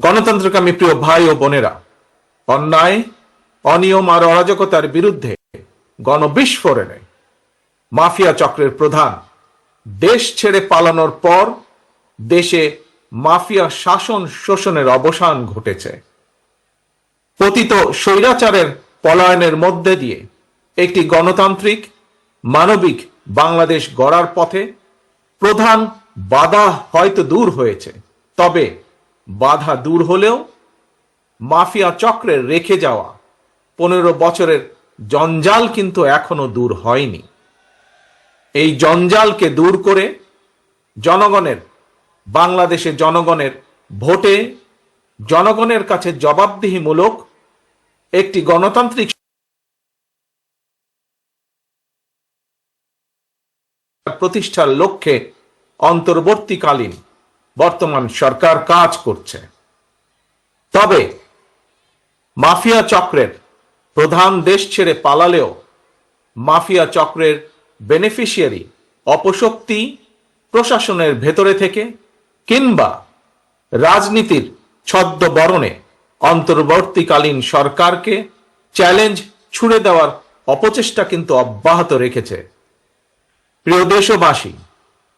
গণতন্ত্রকামী প্রিয় ভাই ও বোনেরা, অন্যায়, অনিয়ম আর অরাজকতার বিরুদ্ধে গণবিস্ফোরণে মাফিয়া চক্রের প্রধান, দেশ ছেড়ে পালানোর পর দেশে মাফিয়া শাসন শোষণের অবসান ঘটেছে। পতিত স্বৈরাচারের পলায়নের মধ্যে দিয়ে একটি গণতান্ত্রিক, মানবিক বাংলাদেশ গড়ার পথে প্রধান বাধা হয়তো দূর হয়েছে, তবে বাধা দূর হলেও মাফিয়া চক্রের রেখে যাওয়া পনেরো বছরের জঞ্জাল কিন্তু এখনও দূর হয়নি। এই জঞ্জালকে দূর করে জনগণের, বাংলাদেশে জনগণের ভোটে জনগণের কাছে জবাবদিহিমূলক একটি গণতান্ত্রিক প্রতিষ্ঠার লক্ষ্যে অন্তর্বর্তীকালীন বর্তমান সরকার কাজ করছে। তবে মাফিয়া চক্রের প্রধান দেশ ছেড়ে পালালেও মাফিয়া চক্রের বেনিফিশিয়ারি অপশক্তি প্রশাসনের ভেতরে থেকে কিংবা রাজনীতির ছদ্মবরণে অন্তর্বর্তীকালীন সরকারকে চ্যালেঞ্জ ছুড়ে দেওয়ার অপচেষ্টা কিন্তু অব্যাহত রেখেছে। প্রিয় দেশবাসী,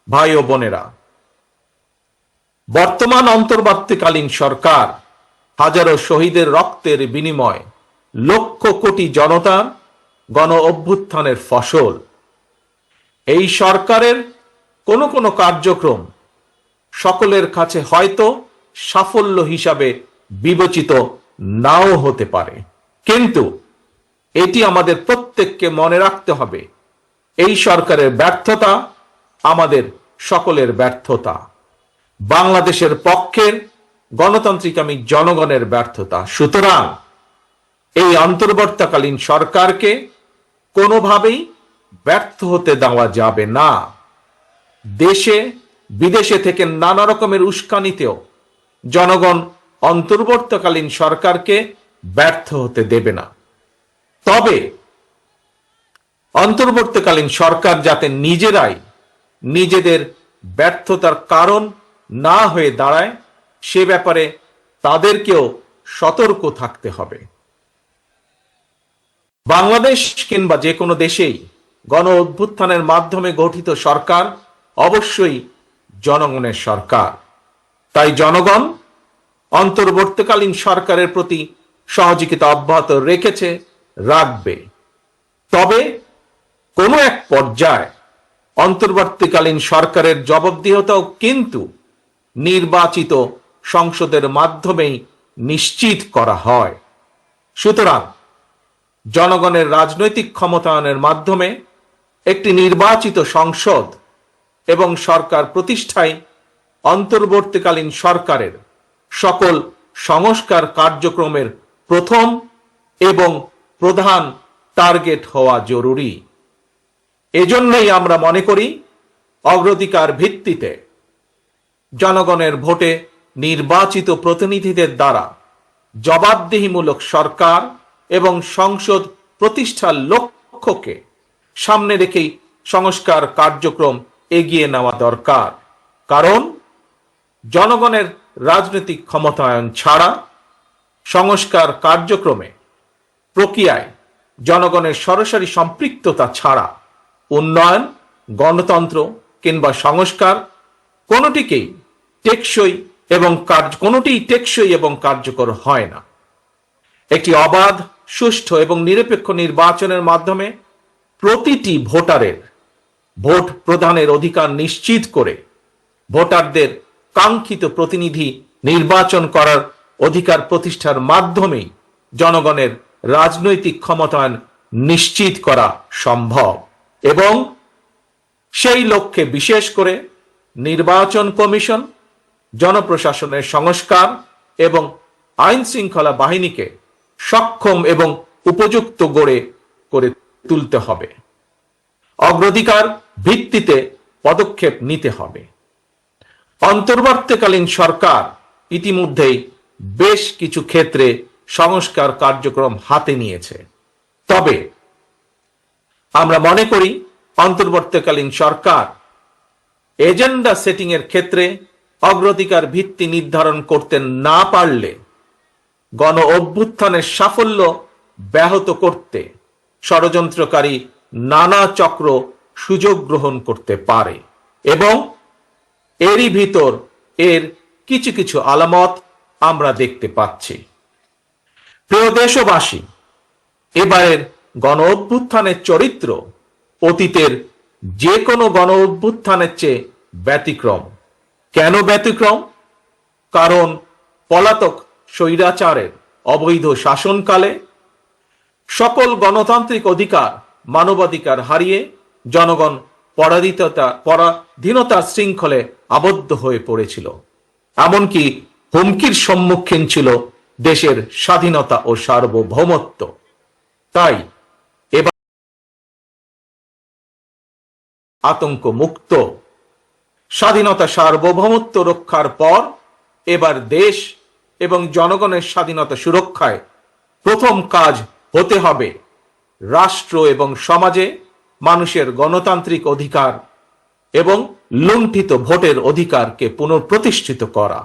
ভাই ও বোনেরা বর্তমান অন্তর্বর্তীকালীন সরকার হাজারো শহীদের রক্তের বিনিময় লক্ষ কোটি জনতার গণ অভ্যুত্থানের ফসল। এই সরকারের কোনো কোনো কার্যক্রম সকলের কাছে হয়তো সাফল্য হিসাবে বিবেচিত নাও হতে পারে। কিন্তু এটি আমাদের প্রত্যেককে মনে রাখতে হবে, এই সরকারের ব্যর্থতা আমাদের সকলের ব্যর্থতা। বাংলাদেশের পক্ষের গণতান্ত্রিক আমি জনগণের ব্যর্থতা। সুতরাং এই অন্তর্বর্তীকালীন সরকারকে কোনোভাবেই ব্যর্থ হতে দেওয়া যাবে না। দেশে, বিদেশে থেকে নানা রকমের উস্কানিতেও জনগণ অন্তর্বর্তীকালীন সরকারকে ব্যর্থ হতে দেবে না। তবে অন্তর্বর্তীকালীন সরকার যাতে নিজেরাই নিজেদের ব্যর্থতার কারণ না হয়ে দাঁড়ায়, সে ব্যাপারে তাদেরকেও সতর্ক থাকতে হবে। বাংলাদেশ কিংবা যে কোনো দেশেই গণ অভ্যুত্থানের মাধ্যমে গঠিত সরকার অবশ্যই জনগণের সরকার। তাই জনগণ অন্তর্বর্তীকালীন সরকারের প্রতি সহযোগিতা অব্যাহত রেখেছে, রাখবে। তবে কোনো এক পর্যায়ে অন্তর্বর্তীকালীন সরকারের জবাবদিহতাও কিন্তু নির্বাচিত সংসদের মাধ্যমেই নিশ্চিত করা হয়। সুতরাং জনগণের রাজনৈতিক ক্ষমতায়নের মাধ্যমে একটি নির্বাচিত সংসদ এবং সরকার প্রতিষ্ঠায় অন্তর্বর্তীকালীন সরকারের সকল সংস্কার কার্যক্রমের প্রথম এবং প্রধান টার্গেট হওয়া জরুরি। এজন্যই আমরা মনে করি অগ্রাধিকার ভিত্তিতে জনগণের ভোটে নির্বাচিত প্রতিনিধিদের দ্বারা জবাবদিহিমূলক সরকার এবং সংসদ প্রতিষ্ঠার লক্ষ্যকে সামনে রেখেই সংস্কার কার্যক্রম এগিয়ে নেওয়া দরকার। কারণ জনগণের রাজনৈতিক ক্ষমতায়ন ছাড়া সংস্কার কার্যক্রমে প্রক্রিয়ায় জনগণের সরাসরি সম্পৃক্ততা ছাড়া উন্নয়ন, গণতন্ত্র কিংবা সংস্কার কোনোটিকেই টেকসই এবং কার্য, কোনোটিই টেকসই এবং কার্যকর হয় না। একটি অবাধ, সুষ্ঠু এবং নিরপেক্ষ নির্বাচনের মাধ্যমে প্রতিটি ভোটারের ভোট প্রদানের অধিকার নিশ্চিত করে ভোটারদের কাঙ্ক্ষিত প্রতিনিধি নির্বাচন করার অধিকার প্রতিষ্ঠার মাধ্যমেই জনগণের রাজনৈতিক ক্ষমতায়ন নিশ্চিত করা সম্ভব এবং সেই লক্ষ্যে বিশেষ করে নির্বাচন কমিশন জনপ্রশাসনের সংস্কার এবং আইন শৃঙ্খলা বাহিনীকে সক্ষম এবং উপযুক্ত গড়ে, করে তুলতে হবে। অগ্রাধিকার ভিত্তিতে পদক্ষেপ নিতে হবে। অন্তর্বর্তীকালীন সরকার ইতিমধ্যেই বেশ কিছু ক্ষেত্রে সংস্কার কার্যক্রম হাতে নিয়েছে। তবে আমরা মনে করি, অন্তর্বর্তীকালীন সরকার এজেন্ডা সেটিং এর ক্ষেত্রে অগ্রাধিকার ভিত্তি নির্ধারণ করতে না পারলে গণ অভ্যুত্থানের সাফল্য ব্যাহত করতে ষড়যন্ত্রকারী নানা চক্র সুযোগ গ্রহণ করতে পারে এবং এরই ভিতর এর কিছু কিছু আলামত আমরা দেখতে পাচ্ছি। প্রিয় দেশবাসী, এবারের গণ অভ্যুত্থানের চরিত্র অতীতের যে কোনো গণ অভ্যুত্থানের চেয়ে ব্যতিক্রম। কেন ব্যতিক্রম? কারণ পলাতক স্বৈরাচারের অবৈধ শাসনকালে সকল গণতান্ত্রিক অধিকার, মানবাধিকার হারিয়ে জনগণ পরাধীনতা, পরাধীনতার শৃঙ্খলে আবদ্ধ হয়ে পড়েছিল। এমনকি হুমকির সম্মুখীন ছিল দেশের স্বাধীনতা ও সার্বভৌমত্ব। তাই এবার আতঙ্ক মুক্ত স্বাধীনতা সার্বভৌমত্ব রক্ষার পর এবার দেশ এবং জনগণের স্বাধীনতা সুরক্ষায় প্রথম কাজ হতে হবে রাষ্ট্র এবং সমাজে মানুষের গণতান্ত্রিক অধিকার এবং লুণ্ঠিত ভোটের অধিকারকে পুনঃপ্রতিষ্ঠিত করা।